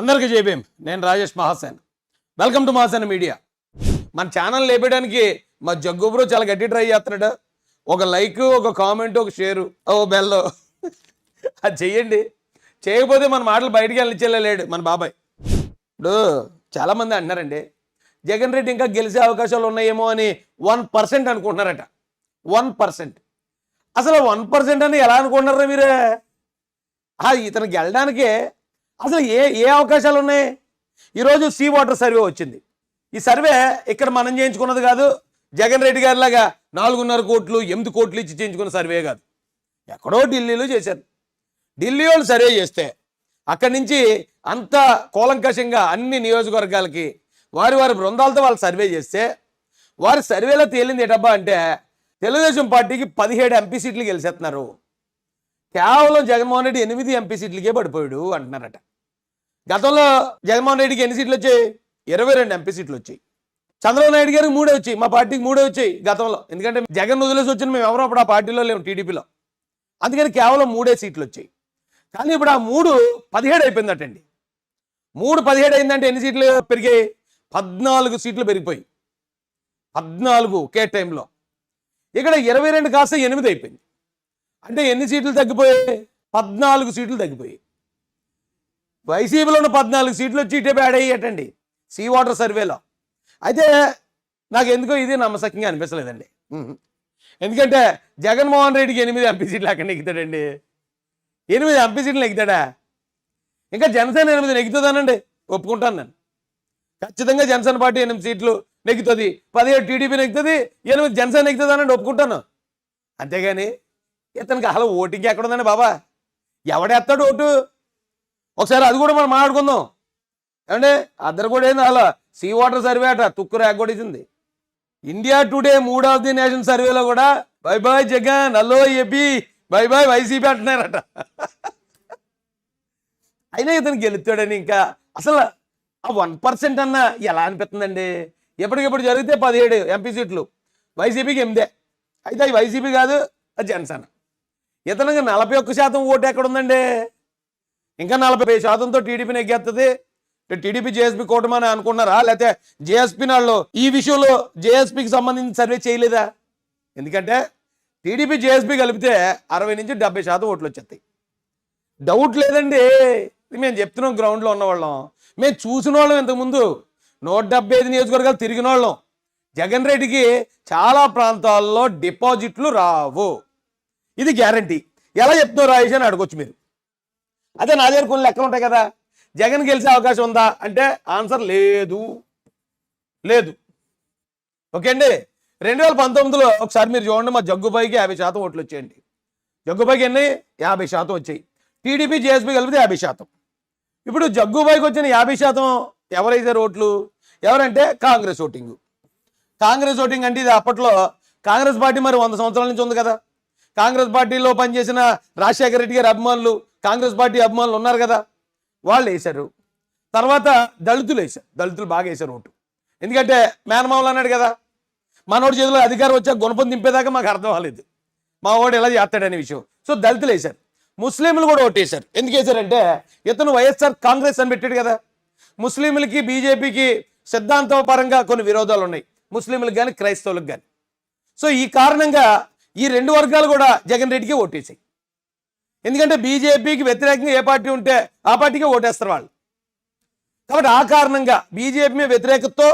అందరికీ జైభీం నేను Rajesh Mahasen. Welcome to Mahasen media. మన ఛానల్ లేపేయడానికి మా జగ్గు బ్రో చాలా గట్టి ట్రై చేస్తున్నాడు. ఒక లైక్ ఒక కామెంట్ ఒక షేరు ఓ బెల్ అది చెయ్యండి. చేయకపోతే మన మాటలు బయటికి వెళ్ళిచ్చేలేడు మన బాబాయ్. ఇప్పుడు చాలామంది అంటున్నారండి జగన్ రెడ్డి ఇంకా గెలిచే అవకాశాలు ఉన్నాయేమో అని వన్ పర్సెంట్ అనుకుంటున్నారట. వన్ పర్సెంట్ అసలు వన్ పర్సెంట్ అని ఎలా అనుకుంటున్నారా మీరే? ఇతను ఇతనికి వెళ్ళడానికి అసలు ఏ ఏ అవకాశాలు ఉన్నాయి? ఈరోజు సీ వాటర్ సర్వే వచ్చింది. ఈ సర్వే ఇక్కడ మనం చేయించుకున్నది కాదు జగన్ రెడ్డి గారిలాగా నాలుగున్నర కోట్లు ఎనిమిది కోట్లు ఇచ్చి చేయించుకున్న సర్వే కాదు. ఎక్కడో ఢిల్లీలో చేశారు. ఢిల్లీ వాళ్ళు సర్వే చేస్తే అక్కడి నుంచి అంత కూలంకషంగా అన్ని నియోజకవర్గాలకి వారి వారి బృందాలతో వాళ్ళు సర్వే చేస్తే వారి సర్వేలో తేలింది ఏటబ్బా అంటే తెలుగుదేశం పార్టీకి పదిహేడు ఎంపీ సీట్లు గెలిచేస్తున్నారు. కేవలం జగన్మోహన్ రెడ్డి ఎనిమిది ఎంపీ సీట్లకే పడిపోయాడు అంటున్నారట. గతంలో జగన్మోహన్ రెడ్డికి ఎన్ని సీట్లు వచ్చాయి? ఇరవై రెండు ఎంపీ సీట్లు వచ్చాయి. చంద్రబాబు నాయుడు గారికి మూడే వచ్చాయి. మా పార్టీకి మూడే వచ్చాయి గతంలో. ఎందుకంటే జగన్ వదిలేసి వచ్చిన మేము ఎవరో అప్పుడు ఆ పార్టీలో లేము టీడీపీలో. అందుకని కేవలం మూడే సీట్లు వచ్చాయి. కానీ ఇప్పుడు ఆ మూడు పదిహేడు అయిపోయిందటండి. మూడు పదిహేడు అయిందంటే ఎన్ని సీట్లు పెరిగాయి? పద్నాలుగు సీట్లు పెరిగిపోయి పద్నాలుగు ఒకే టైంలో. ఇక్కడ ఇరవై రెండు కాస్త ఎనిమిది అయిపోయింది. అంటే ఎన్ని సీట్లు తగ్గిపోయాయి? పద్నాలుగు సీట్లు తగ్గిపోయాయి. వైసీపీలో ఉన్న పద్నాలుగు సీట్లు వచ్చి ఇటే బ్యాడ్ అయ్యేటండి. సీ వాటర్ సర్వేలో అయితే నాకు ఎందుకో ఇది నమ్మసక్యంగా అనిపించలేదండి. ఎందుకంటే జగన్మోహన్ రెడ్డికి ఎనిమిది ఎంపీ సీట్లు అక్కడ నెగ్గుతాడండి. ఎనిమిది ఎంపీ సీట్లు నెగ్గుతాడా? ఇంకా జనసేన ఎనిమిది నెగ్గుతుందనండి. ఒప్పుకుంటాను నేను. ఖచ్చితంగా జనసేన పార్టీ ఎనిమిది సీట్లు నెగ్గుతుంది. పదిహేడు టీడీపీ నెగ్గుతుంది. ఎనిమిది జనసేన నెగ్గుతుందనండి. ఒప్పుకుంటాను. అంతేగాని ఇతనికి అసలు ఓటింగ్ ఎక్కడ ఉందండి బాబా? ఎవడెత్తాడు ఓటు? ఒకసారి అది కూడా మనం మాట్లాడుకుందాం. ఏమంటే అద్దరు కూడా ఏంది అలా సీ వాటర్ సర్వే అట తుక్కు రేగొడిసింది India today mood of the nation సర్వేలో కూడా bye bye Jagan hello AP bye bye YCP అంటున్నారట. అయినా ఇతను గెలుస్తాడని ఇంకా అసలు ఆ వన్ పర్సెంట్ అన్న ఎలా అనిపిస్తుందండి? ఎప్పటికెప్పుడు జరిగితే పదిహేడు ఎంపీ సీట్లు. వైసీపీకి ఎనిమిదే. అయితే అవి వైసీపీ కాదు అది జనసేన. ఇతనికి నలభై ఒక్క శాతం ఓటు ఎక్కడ ఉందండి ఇంకా నలభై శాతంతో టీడీపీని ఎగ్గేస్తుంది టీడీపీ జేఎస్పీ కూటమని అనుకున్నారా లేకపోతే జేఎస్పీ వాళ్ళు ఈ విషయంలో జేఎస్పీకి సంబంధించి సర్వే చేయలేదా? ఎందుకంటే టీడీపీ జేఎస్పీ కలిపితే అరవై నుంచి డెబ్బై శాతం ఓట్లు వచ్చేస్తాయి. డౌట్ లేదండి. ఇది మేము చెప్తున్నాం గ్రౌండ్లో ఉన్నవాళ్ళం. మేము చూసిన వాళ్ళం ఇంతకుముందు. నూట డెబ్బై ఐదు నియోజకవర్గాలు తిరిగిన వాళ్ళం. జగన్ రెడ్డికి చాలా ప్రాంతాల్లో డిపాజిట్లు రావు. ఇది గ్యారంటీ. ఎలా చెప్తున్నారు రాజేష్ అని అడగొచ్చు మీరు. అదే నా దగ్గర కొన్ని లెక్కలు ఉంటాయి కదా. జగన్ గెలిచే అవకాశం ఉందా అంటే ఆన్సర్ లేదు. లేదు. ఓకే అండి. రెండు వేల పంతొమ్మిదిలో ఒకసారి మీరు చూడండి మా జగ్గుపైకి యాభై శాతం ఓట్లు వచ్చాయండి. జగ్గుపైకి ఎన్ని? యాభై శాతం వచ్చాయి. టీడీపీ జేఎస్పీ కలిపితే యాభై శాతం. ఇప్పుడు జగ్గుపైకి వచ్చిన యాభై శాతం ఎవరైతే ఓట్లు ఎవరంటే కాంగ్రెస్ ఓటింగ్. కాంగ్రెస్ ఓటింగ్ అంటే ఇది అప్పట్లో కాంగ్రెస్ పార్టీ మరి వంద సంవత్సరాల నుంచి ఉంది కదా. కాంగ్రెస్ పార్టీలో పనిచేసిన రాజశేఖర రెడ్డి గారి అభిమానులు కాంగ్రెస్ పార్టీ అభిమానులు ఉన్నారు కదా వాళ్ళు వేశారు. తర్వాత దళితులు వేశారు. దళితులు బాగా వేశారు ఓటు. ఎందుకంటే మేనమామలు అన్నాడు కదా మనోడి చేతిలో అధికారం వచ్చాక గుణపం దింపేదాకా మాకు అర్థం అవ్వలేదు. మా వాడు ఎలా చేస్తాడనే విషయం. సో దళితులు వేశారు. ముస్లింలు కూడా ఓటేశారు ఎందుకు వేశారంటే ఇతను వైఎస్ఆర్ కాంగ్రెస్ అని పెట్టాడు కదా. ముస్లింలకి బీజేపీకి సిద్ధాంత పరంగా కొన్ని విరోధాలు ఉన్నాయి. ముస్లింలకు కానీ క్రైస్తవులకు కానీ సో ఈ కారణంగా ఈ రెండు వర్గాలు కూడా జగన్ రెడ్డికి ఓటేసాయి. ఎందుకంటే బీజేపీకి వ్యతిరేకంగా ఏ పార్టీ ఉంటే ఆ పార్టీకే ఓటేస్తారు వాళ్ళు. కాబట్టి ఆ కారణంగా బీజేపీ మీద వ్యతిరేకతతో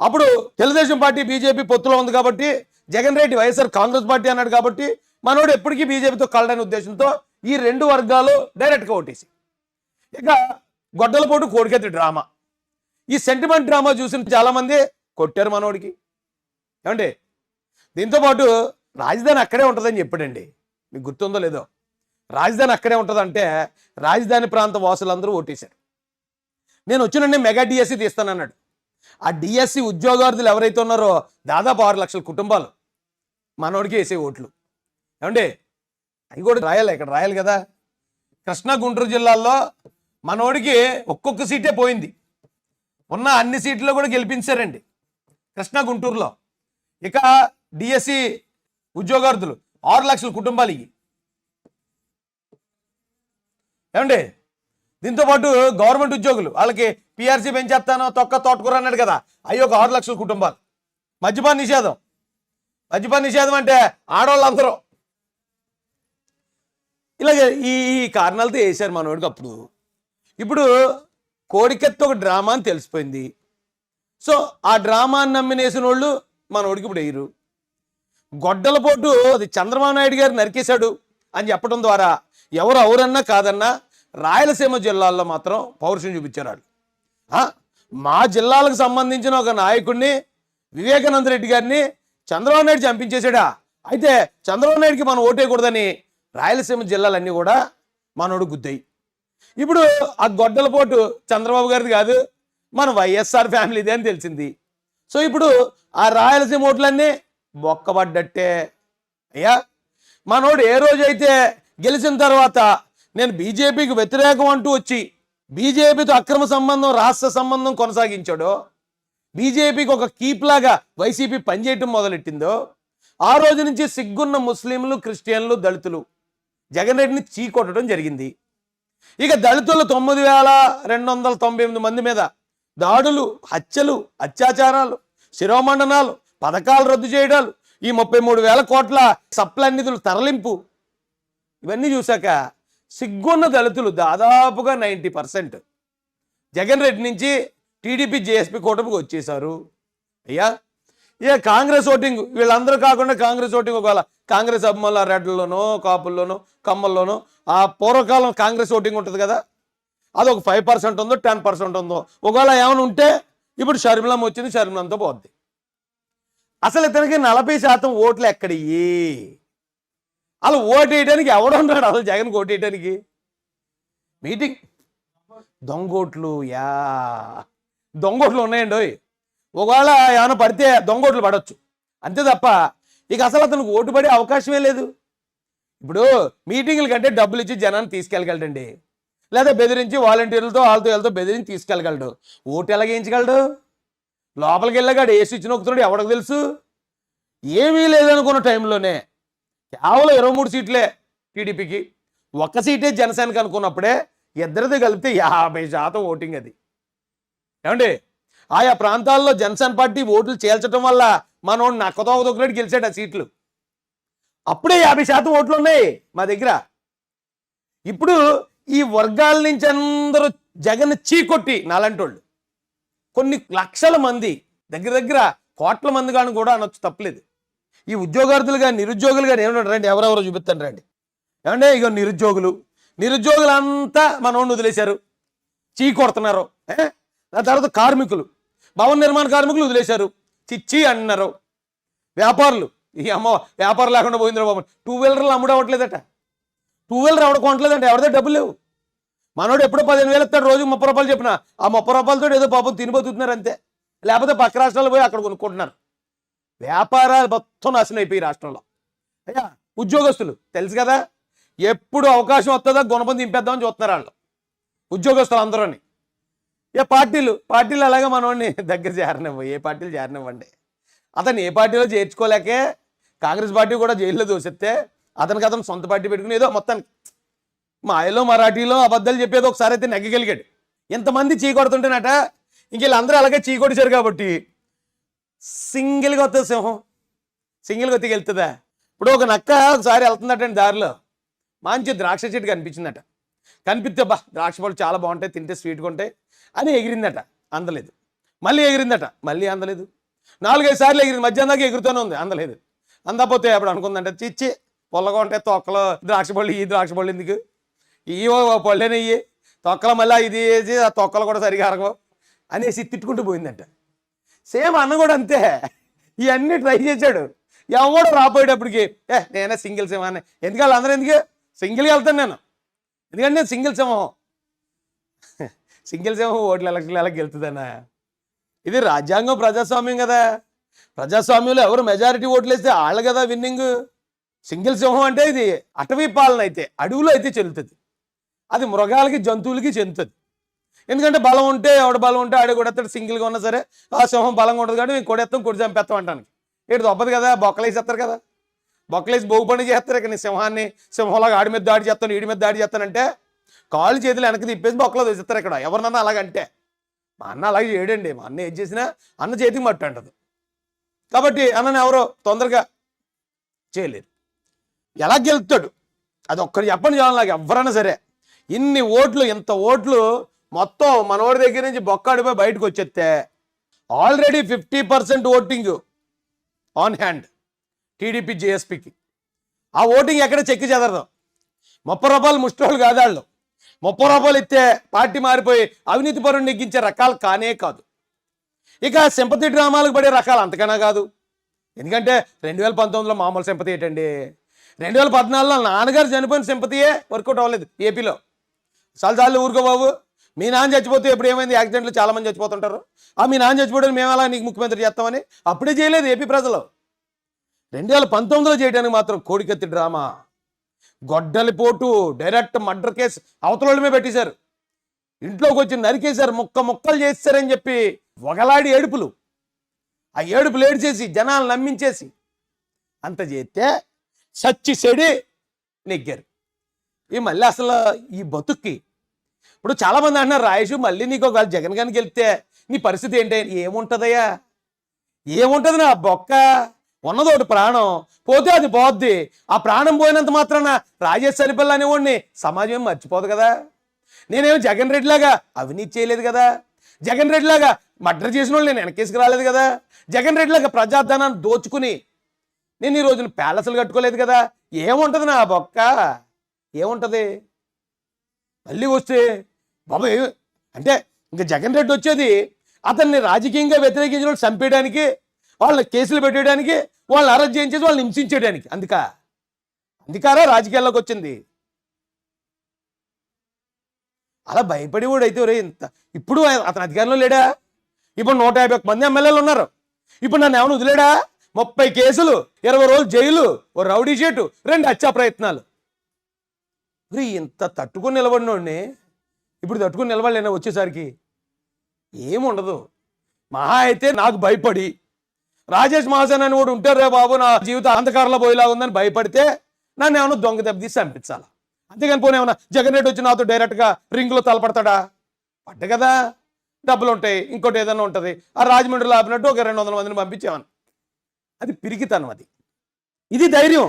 అప్పుడు తెలుగుదేశం పార్టీ బీజేపీ పొత్తులో ఉంది కాబట్టి Jagan Reddy YSR Congress party అన్నాడు కాబట్టి మనోడు ఎప్పటికీ బీజేపీతో కలడని ఉద్దేశంతో ఈ రెండు వర్గాలు డైరెక్ట్గా ఓటేసి ఇక గొడ్డలపోటు కోడికెత్తి డ్రామా. ఈ సెంటిమెంట్ డ్రామా చూసిన చాలామంది కొట్టారు మనోడికి. ఏమండి? దీంతో పాటు రాజధాని అక్కడే ఉంటుందని చెప్పాడండి. మీకు గుర్తుందో లేదో. రాజధాని అక్కడే ఉంటుందంటే రాజధాని ప్రాంత వాసులందరూ ఓటేశారు. నేను వచ్చినండి మెగా డిఎస్సి తీస్తానన్నాడు. ఆ డిఎస్సి ఉద్యోగార్థులు ఎవరైతే ఉన్నారో దాదాపు ఆరు లక్షల కుటుంబాలు మనోడికి వేసే ఓట్లు. ఏమండి? అవి కూడా రాయాలి ఇక్కడ రాయాలి కదా. కృష్ణా గుంటూరు జిల్లాల్లో మనోడికి ఒక్కొక్క సీటే పోయింది. ఉన్న అన్ని సీట్లు కూడా గెలిపించారండి. కృష్ణా గుంటూరులో. ఇక డిఎస్సి ఉద్యోగార్థులు ఆరు లక్షల కుటుంబాలు ఇవి ఏమండి? దీంతో పాటు గవర్నమెంట్ ఉద్యోగులు వాళ్ళకి పిఆర్సీ పెంచేస్తాను తొక్క తోటకూర అన్నాడు కదా అవి ఒక ఆరు లక్షల కుటుంబాలు. మద్యపాన నిషేధం. మద్యపాన నిషేధం అంటే ఆడవాళ్ళందరూ. ఇలాగే ఈ ఈ కారణాలతో వేశారు మనోడికి అప్పుడు. ఇప్పుడు కోడికెత్త ఒక డ్రామా అని తెలిసిపోయింది. సో ఆ డ్రామాని నమ్మినేసిన వాళ్ళు మనోడికి ఇప్పుడు వేయరు. గొడ్డల పోటు అది చంద్రబాబు నాయుడు గారు నరికేశాడు అని చెప్పడం ద్వారా ఎవరు ఎవరన్నా కాదన్నా రాయలసీమ జిల్లాల్లో మాత్రం పౌరుషం చూపించారు వాళ్ళు. మా జిల్లాలకు సంబంధించిన ఒక నాయకుడిని వివేకానంద రెడ్డి గారిని చంద్రబాబు నాయుడు చంపించేశాడా? అయితే చంద్రబాబు నాయుడికి మనం ఓటేయకూడదని రాయలసీమ జిల్లాలన్నీ కూడా మనోడు గుద్దాయి ఇప్పుడు ఆ గొడ్డల పోటు చంద్రబాబు గారిది కాదు మన వైఎస్ఆర్ ఫ్యామిలీదే అని తెలిసింది. సో ఇప్పుడు ఆ రాయలసీమ ఓట్లన్నీ బొక్కబడ్డట్టే అయ్యా మనోడు ఏ రోజైతే గెలిచిన తర్వాత నేను బీజేపీకి వ్యతిరేకం అంటూ వచ్చి బీజేపీతో అక్రమ సంబంధం రాష్ట్ర సంబంధం కొనసాగించాడో బీజేపీకి ఒక కీప్లాగా వైసీపీ పనిచేయటం మొదలెట్టిందో ఆ రోజు నుంచి సిగ్గున్న ముస్లింలు క్రిస్టియన్లు దళితులు జగన్ రెడ్డిని చీకొట్టడం జరిగింది. ఇక దళితులు తొమ్మిది వేల రెండు వందల తొంభై ఎనిమిది మంది మీద దాడులు హత్యలు అత్యాచారాలు శిరోమండనాలు పథకాలు రద్దు చేయడాలు. ఈ ముప్పై మూడు వేల కోట్ల సప్లై నిధులు తరలింపు. ఇవన్నీ చూశాక సిగ్గున్న దళితులు దాదాపుగా నైంటీ పర్సెంట్. జగన్ రెడ్డి నుంచి టీడీపీ జేఎస్పీ కూటమికి వచ్చేశారు. అయ్యా ఇక కాంగ్రెస్ ఓటింగ్ వీళ్ళందరూ కాకుండా కాంగ్రెస్ ఓటింగ్ ఒకవేళ కాంగ్రెస్ అభిమానుల రెడ్లలోనో కాపుల్లోనో కమ్మల్లోనో ఆ పూర్వకాలం కాంగ్రెస్ ఓటింగ్ ఉంటుంది కదా అది ఒక ఫైవ్ పర్సెంట్ ఉందో టెన్ పర్సెంట్ ఉందో ఒకవేళ ఏమైనా ఉంటే ఇప్పుడు షర్మిలం వచ్చింది షర్మిలంతో పోద్ది. అసలు ఇతనికి నలభై శాతం ఓట్లు ఎక్కడియి అలా ఓటు వేయడానికి ఎవడున్నాడు అసలు జగన్ ఓటు వేయడానికి మీటింగ్. దొంగోట్లు యా. దొంగోట్లు ఉన్నాయండి ఓయ్. ఒకవేళ ఏమైనా పడితే దొంగోట్లు పడవచ్చు అంతే తప్ప ఇక అసలు అతనికి ఓటు పడే అవకాశమే లేదు. ఇప్పుడు మీటింగ్ల కంటే డబ్బులు ఇచ్చి జనాన్ని తీసుకెళ్ళగలడండి. లేదా బెదిరించి వాలంటీర్లతో వాళ్ళతో వీళ్ళతో బెదిరించి తీసుకెళ్ళగలడు. ఓటు ఎలాగేయించగలడు లోపలికి వెళ్ళగాడు ఏ స్విచ్ నొక్కుతున్నాడు ఎవడికి తెలుసు? ఏమీ లేదనుకున్న టైంలోనే కేవలం ఇరవై మూడు సీట్లే టీడీపీకి. ఒక్క సీటే జనసేనకి అనుకున్నప్పుడే ఇద్దరిది కలిపితే యాభై శాతం ఓటింగ్ అది. ఏమండి? ఆయా ప్రాంతాల్లో జనసేన పార్టీ ఓట్లు చేల్చడం వల్ల మనోడు నక్కతో ఒకటి గెలిచాడు ఆ సీట్లు. అప్పుడే యాభై శాతం ఓట్లు ఉన్నాయి మా దగ్గర. ఇప్పుడు ఈ వర్గాల నుంచి అందరూ జగన్ చీకొట్టి నాలంటోళ్ళు. కొన్ని లక్షల మంది దగ్గర దగ్గర కోట్ల మంది కానీ కూడా అనొచ్చు తప్పలేదు. ఈ ఉద్యోగార్థులు కానీ నిరుద్యోగులు కానీ ఏమన్నా రండి ఎవరెవరో చూపిస్తాను రండి. ఏమంటే ఇక నిరుద్యోగులు నిరుద్యోగులంతా మనోడిని వదిలేశారు. చీ కొడుతున్నారు. ఆ తర్వాత కార్మికులు భవన నిర్మాణ కార్మికులు వదిలేశారు. చిచ్చి అన్నారు. వ్యాపారులు ఈ అమ్మ వ్యాపారం లేకుండా పోయిందిరా బాబు. టూ వీలర్లు అమ్ముడవట్లేదట టూ వీలర్ ఎవడ కొనట్లేదంటే ఎవరిదే డబ్బులు లేవు. మనోడు ఎప్పుడో పదిహేను వేలు ఇస్తాడు రోజు ముప్పై రూపాయలు చెప్పిన. ఆ ముప్పై రూపాయలతో ఏదో పాపం తినిపోతున్నారు అంతే. లేకపోతే పక్క రాష్ట్రాలు పోయి అక్కడ కొనుక్కుంటున్నారు. వ్యాపారాలు మొత్తం నాశనం అయిపోయి రాష్ట్రంలో. అయ్యా ఉద్యోగస్తులు తెలుసు కదా? ఎప్పుడు అవకాశం వస్తుందో? గుణపం దింపేద్దామని చూస్తున్నారు వాళ్ళు. ఉద్యోగస్తులు అందరూని. ఏ పార్టీలు పార్టీలు అలాగే మనవాడిని దగ్గర చేరనివ్వ. ఏ పార్టీలు చేరనివ్వండి. అతను ఏ పార్టీలో చేర్చుకోలేకే కాంగ్రెస్ పార్టీ కూడా జైల్లో దోసెత్తే అతనికి అతను సొంత పార్టీ పెట్టుకుని ఏదో మొత్తానికి మా ఆయలో మరాఠీలో అబద్ధాలు చెప్పేది ఒకసారి అయితే నెగ్గగలిగాడు. ఎంతమంది చీకొడుతుంటేనట ఇంక వీళ్ళందరూ అలాగే చీకొడిచారు కాబట్టి సింగిల్గా వస్తుంది సింహం. సింగిల్గా ఒత్తికి వెళ్తుందా ఇప్పుడు ఒక నక్క ఒకసారి వెళ్తుందటండి దారిలో. మంచి ద్రాక్ష చెట్టు కనిపించిందట. కనిపిస్తే బా ద్రాక్ష పళ్ళు చాలా బాగుంటాయి తింటే స్వీట్గా ఉంటాయి అని ఎగిరిందట. అందలేదు. మళ్ళీ ఎగిరిందట. మళ్ళీ అందలేదు. నాలుగైదు సార్లు ఎగిరింది. మధ్యాహ్నం దాకా ఎగురుతూనే ఉంది. అందలేదు. అందపోతే అప్పుడు అనుకుందంటే చిచ్చి పొల్లగా ఉంటాయి తొక్కలో ద్రాక్ష పళ్ళు ఈ ద్రాక్ష పళ్ళు ఎందుకు? ఇవో పళ్ళేనే ఇవి తొక్కలు మళ్ళీ ఇది వేసి ఆ తొక్కలు కూడా సరిగా అరగవు అనేసి తిట్టుకుంటూ పోయిందంట. సేమ్ అన్న కూడా అంతే. ఇవన్నీ ట్రై చేశాడు. ఎవడు రాబోయేటప్పటికి ఏ నేనే సింగిల్ సింహం అని ఎందుకు అందరూ ఎందుకు? సింగిల్గా వెళ్తాను నేను. ఎందుకంటే నేను సింగిల్ సింహం. సింగిల్ సింహం ఓట్లు ఎలక్షన్లు ఎలా గెలుతుందన్నా? ఇది రాజ్యాంగం ప్రజాస్వామ్యం కదా. ప్రజాస్వామ్యంలో ఎవరు మెజారిటీ ఓట్లు వేస్తే వాళ్ళు కదా విన్నింగ్. సింగిల్ సింహం అంటే ఇది అటవీ పాలన అయితే అడవిలో అయితే చెల్లుతుంది. అది మృగాలకి జంతువులకి చెందుతుంది. ఎందుకంటే బలం ఉంటే ఎవడ బలం ఉంటే ఆడే కొడతాడు సింగిల్గా ఉన్నా సరే ఆ సింహం బలంగా ఉంటుంది కాబట్టి మేము కొడేస్తాం కొడి చంపేస్తాం అంటానికి. ఇటు దొబ్బదు కదా బొక్కలేసేస్తారు కదా. బొక్కలేసి బొగ్గు చేస్తారు ఇక నీ సింహాన్ని సింహంలాగా ఆడి మీద దాడి చేస్తాను ఈడి మీద దాడి చేస్తానంటే కాళ్ళు చేతులు వెనక్కి తిప్పేసి బొక్కలో దోసిస్తారు ఇక్కడ. ఎవరినన్నా అలాగంటే. మా అన్న అలాగే చేయడండి. మా అన్న ఏం చేసినా అన్న చేతికి మట్టు అంటది. కాబట్టి అన్నని ఎవరో తొందరగా చేయలేరు. ఎలా గెలుతాడు అది ఒక్కరు చెప్పండి చాలు నాకు ఎవరైనా సరే. ఇన్ని ఓట్లు ఇంత ఓట్లు మొత్తం మనోడి దగ్గర నుంచి బొక్కాడిపోయి బయటకు వచ్చేస్తే already fifty percent voting on hand TDP జేఎస్పీకి. ఆ ఓటింగ్ ఎక్కడ చెక్కి చెదరదు. ముప్పై రూపాయలు ముష్టోళ్ళు కాదు వాళ్ళు. ముప్పై రూపాయలు ఇస్తే పార్టీ మారిపోయి అవినీతి పరుని నెగ్గించే రకాలు కానే కాదు. ఇక సింపతి డ్రామాలకు పడే రకాలు అంతకన్నా కాదు. ఎందుకంటే రెండు వేల పంతొమ్మిదిలో మామూలు సింపతి ఏంటండి? రెండు వేల పద్నాలుగులో నాన్నగారు చనిపోయిన సింపతియే వర్కౌట్ అవ్వలేదు ఏపీలో. చాలు చాలు ఊరుకో బాబు. మీ నాన్న చచ్చిపోతే ఎప్పుడు ఏమైంది? యాక్సిడెంట్లు చాలా మంది చచ్చిపోతుంటారు. ఆ మీ నాన్న చచ్చిపోవడం మేము అలా నీకు ముఖ్యమంత్రి చేస్తామని? అప్పుడే చేయలేదు ఏపీ ప్రజలు. రెండు వేల పంతొమ్మిదిలో చేయడానికి మాత్రం కోడికత్తి డ్రామా. గొడ్డలిపోటు డైరెక్ట్ మర్డర్ కేసు అవతలమే పెట్టేశారు. ఇంట్లోకి వచ్చి నరికేశారు ముక్క ముక్కలు చేస్తారని చెప్పి ఒకలాడి ఏడుపులు. ఆ ఏడుపులు ఏడ్చేసి జనాలు నమ్మించేసి అంత చేస్తే సచ్చి సెడి నెగ్గారు. ఈ మళ్ళీ అసలు ఈ బతుక్కి ఇప్పుడు చాలామంది అంటున్నారు రాయేషు మళ్ళీ నీకు ఒకవేళ జగన్ గారికి వెళ్తే నీ పరిస్థితి ఏంటి? ఏముంటుందయ్యా? ఏముంటుంది నా బొక్క? ఉన్నది ఒకటి ప్రాణం. పోతే అది పోద్ది. ఆ ప్రాణం పోయినంత మాత్రాన రాజేష్ సరిపల్లి అనేవాడిని సమాజం మర్చిపోదు కదా. నేనేమో జగన్ రెడ్డిలాగా అవినీతి చేయలేదు కదా. జగన్ రెడ్డిలాగా మర్డర్ చేసిన వాళ్ళు నేను వెనకేసుకు రాలేదు కదా. జగన్ రెడ్డిలాగా ప్రజాధనాన్ని దోచుకుని నేను ఈ రోజున ప్యాలెస్లు కట్టుకోలేదు కదా. ఏముంటుంది నా బొక్క? ఏముంటుంది? మళ్ళీ వస్తే బాబాయ్ అంటే ఇంకా జగన్ రెడ్డి వచ్చేది అతన్ని రాజకీయంగా వ్యతిరేకించిన వాళ్ళు చంపేయడానికి వాళ్ళని కేసులు పెట్టేయడానికి వాళ్ళని అరెస్ట్ చేయించేసి వాళ్ళని హింసించేయడానికి. అందుక? అందుకారా రాజకీయాల్లోకి వచ్చింది? అలా భయపడి కూడా అయితే ఇంత ఇప్పుడు అతను అధికారంలో లేడా? ఇప్పుడు నూట యాభై మంది ఎమ్మెల్యేలు ఉన్నారు. ఇప్పుడు నన్ను ఏమైనా వదిలేడా? ముప్పై కేసులు ఇరవై రోజులు జైలు ఓ రౌడీ షీటు రెండు హత్యా ప్రయత్నాలు. మరి ఇంత తట్టుకొని నిలబడినోడిని ఇప్పుడు తట్టుకొని నిలబడలేనా వచ్చేసరికి? ఏముండదు మహా అయితే నాకు భయపడి. రాజేష్ మహాసేన్ అని కూడా ఉంటారు రే బాబు నా జీవితం అంధకారంలో పోయేలా ఉందని భయపడితే నన్ను ఏమైనా దొంగ దెబ్బతీసి చంపించాలా? అంతేగాని పోనీ ఏమన్నా జగన్ రెడ్డి వచ్చి నాతో డైరెక్ట్గా రింగ్లో తలపడతాడా? పడ్డ కదా. డబ్బులు ఉంటాయి ఇంకోటి ఏదైనా ఉంటుంది. ఆ రాజమండ్రిలో ఆపినట్టు ఒక రెండు వందల మందిని పంపించేవాను అది పిరికితనం అది. ఇది ధైర్యం.